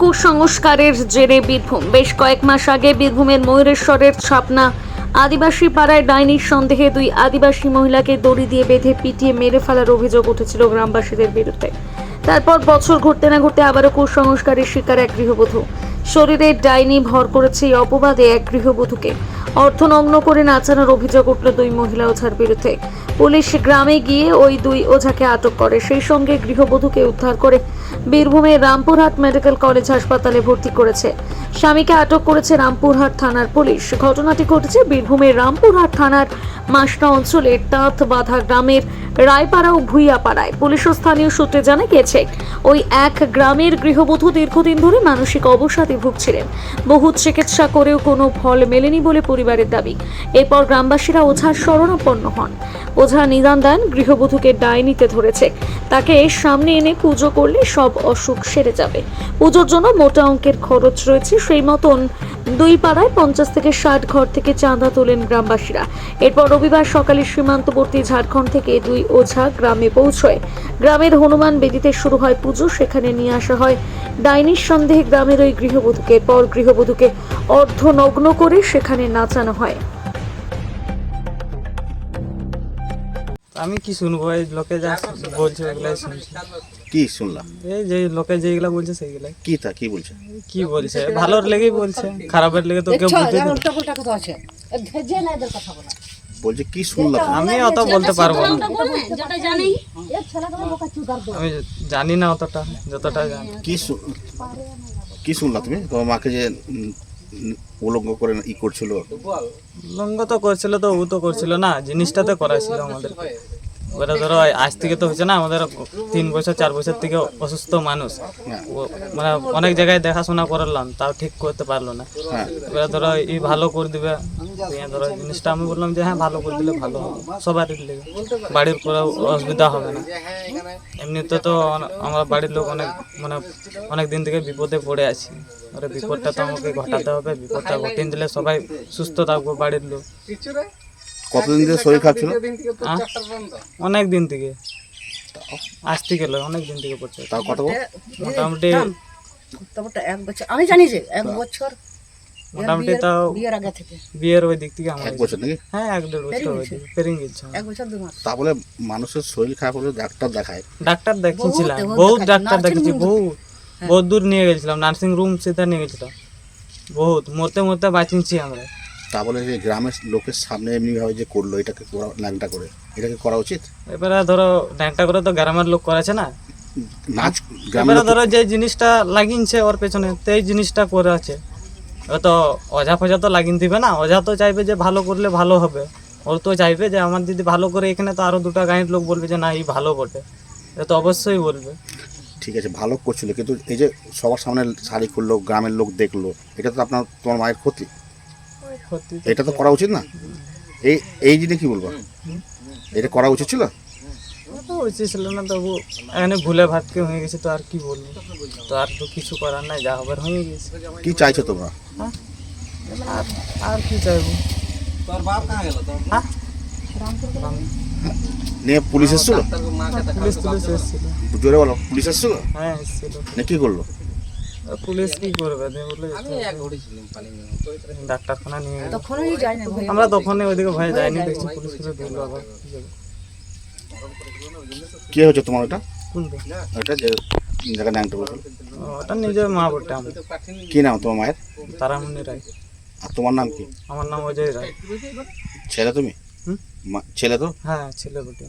কুসংস্কারের জেরে বীরভূম। বেশ কয়েক মাস আগে বীরভূমের ময়ূরেশ্বরের ছাপনা আদিবাসী পাড়ায় ডাইনির সন্দেহে দুই আদিবাসী মহিলাকে দড়ি দিয়ে বেঁধে পিটিয়ে মেরে ফেলার অভিযোগ উঠেছিল গ্রামবাসীদের বিরুদ্ধে। তারপর বছর ঘুরতে না ঘুরতে আবারও কুসংস্কারের শিকার এক গৃহবধূ। শরীরে ডাইনি ভর করেছে এই অপবাদে এক গৃহবধূকে। অর্থনগ্ন করে নাচানোর অভিযোগ উঠল দুই মহিলা ওঝার বিরুদ্ধে। পুলিশ গ্রামে গিয়ে ওই দুই ওঝাকে আটক করে। সেই সঙ্গে গৃহবধূকে উদ্ধার করে বীরভূমের রামপুরহাট মেডিকেল কলেজ হাসপাতালে ভর্তি করেছে। স্বামীকে আটক করেছে রামপুরহাট থানার পুলিশ। ঘটনাটি ঘটেছে বীরভূমের রামপুরহাট থানার মাসনা অঞ্চলের তাঁত বাধা গ্রামের রায়পাড়া ও ভুইয়াপাড়ায়। পুলিশ ও স্থানীয় সূত্রে জানা গিয়েছে, ওই এক গ্রামের গৃহবধূ দীর্ঘদিন ধরে মানসিক অবসাদে ভুগছিলেন। বহু চিকিৎসা করেও কোনো ফল মেলেনি বলে পরিবারের দাবি। এরপর গ্রামবাসীরা ওঝার শরণাপন্ন হন। ওঝা নিদান দেন গৃহবধূকে ডাইনিতে ধরেছে। তাকে সামনে এনে পুজো করলে সব অসুখ সেরে যাবে। পুজোর জন্য মোটা অঙ্কের খরচ রয়েছে। সেই মতন দুই পাড়ায় পঞ্চাশ থেকে ষাট ঘর থেকে চাঁদা তোলেন গ্রামবাসীরা। এরপর রবিবার সকালে সীমান্তবর্তী ঝাড়খণ্ড থেকে দুই ওঝা গ্রামে পৌঁছয়। গ্রামের হনুমান বেদিতে শুরু হয় পুজো। সেখানে নিয়ে আসা হয় ডাইনির সন্দেহে গ্রামের ওই গৃহবধূকে। পর গৃহবধূকে অর্ধনগ্ন করে সেখানে নাচানো হয়। আমি কি শুনব? এই লোকে যা বলছে ওগুলাই শুনছি। কি শুনলাম এই যে লোকে যেগুলা বলছে সেইগুলাই। কি তা কি বলছে? কি বলছে? ভালোর লেগেই বলছে খারাপের লেগে তো কেউ বুঝতে না। উল্টা কথা আছে? ভেজে না এদের কথা বলা। বলছে কি শুনলাম আমি অত বলতে পারব না। আমি জানি না অতটা যতটা জানি। কি কি শুনলা তুমি? তোমার মাকে যে উলঙ্গ করে ই করছিল? লঙ্গ তো করছিল তো ও তো করছিল না জিনিসটা তো করাইছিল আমাদের ওরা ধরো আজ থেকে তো হচ্ছে না, আমাদের তিন বছর, চার বছর থেকে অসুস্থ মানুষ। মানে অনেক জায়গায় দেখাশোনা করালাম, তাও ঠিক করতে পারল না। এবার ধরো ই ভালো করে দিবে। ধরো জিনিসটা আমি বললাম যে হ্যাঁ ভালো করে দিলে ভালো হবে। সবারই লেগে বাড়ির কোনো অসুবিধা হবে না। এমনিতে তো আমার বাড়ির লোক অনেক মানে অনেক দিন থেকে বিপদে পড়ে আছি। এবারে বিপদটা তো আমাকে ঘটাতে হবে, বিপদটা ঘটিয়ে দিলে সবাই সুস্থ থাকব বাড়ির লোক। কতদিন ধরে শরীর খারাপ ছিল অনেক দিন থেকে। আসতে গেল অনেক দিন থেকে পড়ছে তাও কত বল? মোটামুটি এক বছর। আমি জানি যে এক বছর মোটামুটি তাও বিয়ের আগে থেকে। বিয়ের ওই দিক থেকে আমার এক বছর নাকি? হ্যাঁ এক দেড় বছর ওই দিকে পেরিং গেছে। এক বছর দু মাস। তা বলে মানুষের শরীর খারাপ হলে ডাক্তার দেখায়। ডাক্তার দেখিয়েছিলাম বহুত ডাক্তার রুম। বহুত বহুত দূর নিয়ে গেছিলাম নার্সিং রুম সেটা নিয়ে গেছিলাম। বহুত মরতে মরতে বাঁচিয়েছি আমরা। তা বলে যে গ্রামের লোকের সামনে এমনি ভাবে যে করল এটাকে করা ল্যাংটা করে। এটাকে করা উচিত? এবারে ধরো ন্যাংটা করে তো গ্রামের লোক করেছে না। নাচ গ্রামের এবারে ধরো যে জিনিসটা লাগিনছে ওর পেছনে সেই জিনিসটা করে আছে। তো অজা ফজা তো লাগিন দিবে না। অজা তো চাইবে যে ভালো করলে ভালো হবে। ওর তো চাইবে যে আমার দিদি ভালো করে এখানে তো আরও দুটো গাঁয়ের লোক বলবে যে না এই ভালো বটে। এ তো অবশ্যই বলবে। ঠিক আছে ভালো করছিল। কিন্তু এই যে সবার সামনে শাড়ি খুললো গ্রামের লোক দেখল এটা তো আপনার তোমার মায়ের ক্ষতি? তো- এটা তো করা উচিত না? এই এই জিনিস কি বলব? এটা করা উচিত ছিল? তো উচিত ছিল না তবু এখানে ভুলে ভাতকে হয়ে গেছে তো আর কি বলব? তো আর তো কিছু করার নাই যা হবার হয়ে গেছে। কি চাইছো তোমরা? হ্যাঁ? আর আর কি চাইব? হ্যাঁ? নিয়ে পুলিশ এসেছিল? পুলিশ তুলিশ এসেছিল। জোরে বলো পুলিশ এসেছিল? হ্যাঁ এসেছিল। না কি করল? পুলিশ কি করবে? ডাক্তারখানা নিয়ে গেলো। তখনই যাই না ভয় আমরা তখনই ওইদিকে ভয়ে যাইনি দেখছি পুলিশ করে দিল আবার। কি যাবে? তোমার ওটা? কোনটা? ওটা যে জায়গা ন্যাংটা বলছো ও, ওটা নিজের মা বটে আমার। কি নাম তোমার মায়ের? তারামণি রায়। আর তোমার নাম কি? আমার নাম অজয় রায়। ছেলে তুমি? মা- ছেলে তো? হ্যাঁ ছেলে বটে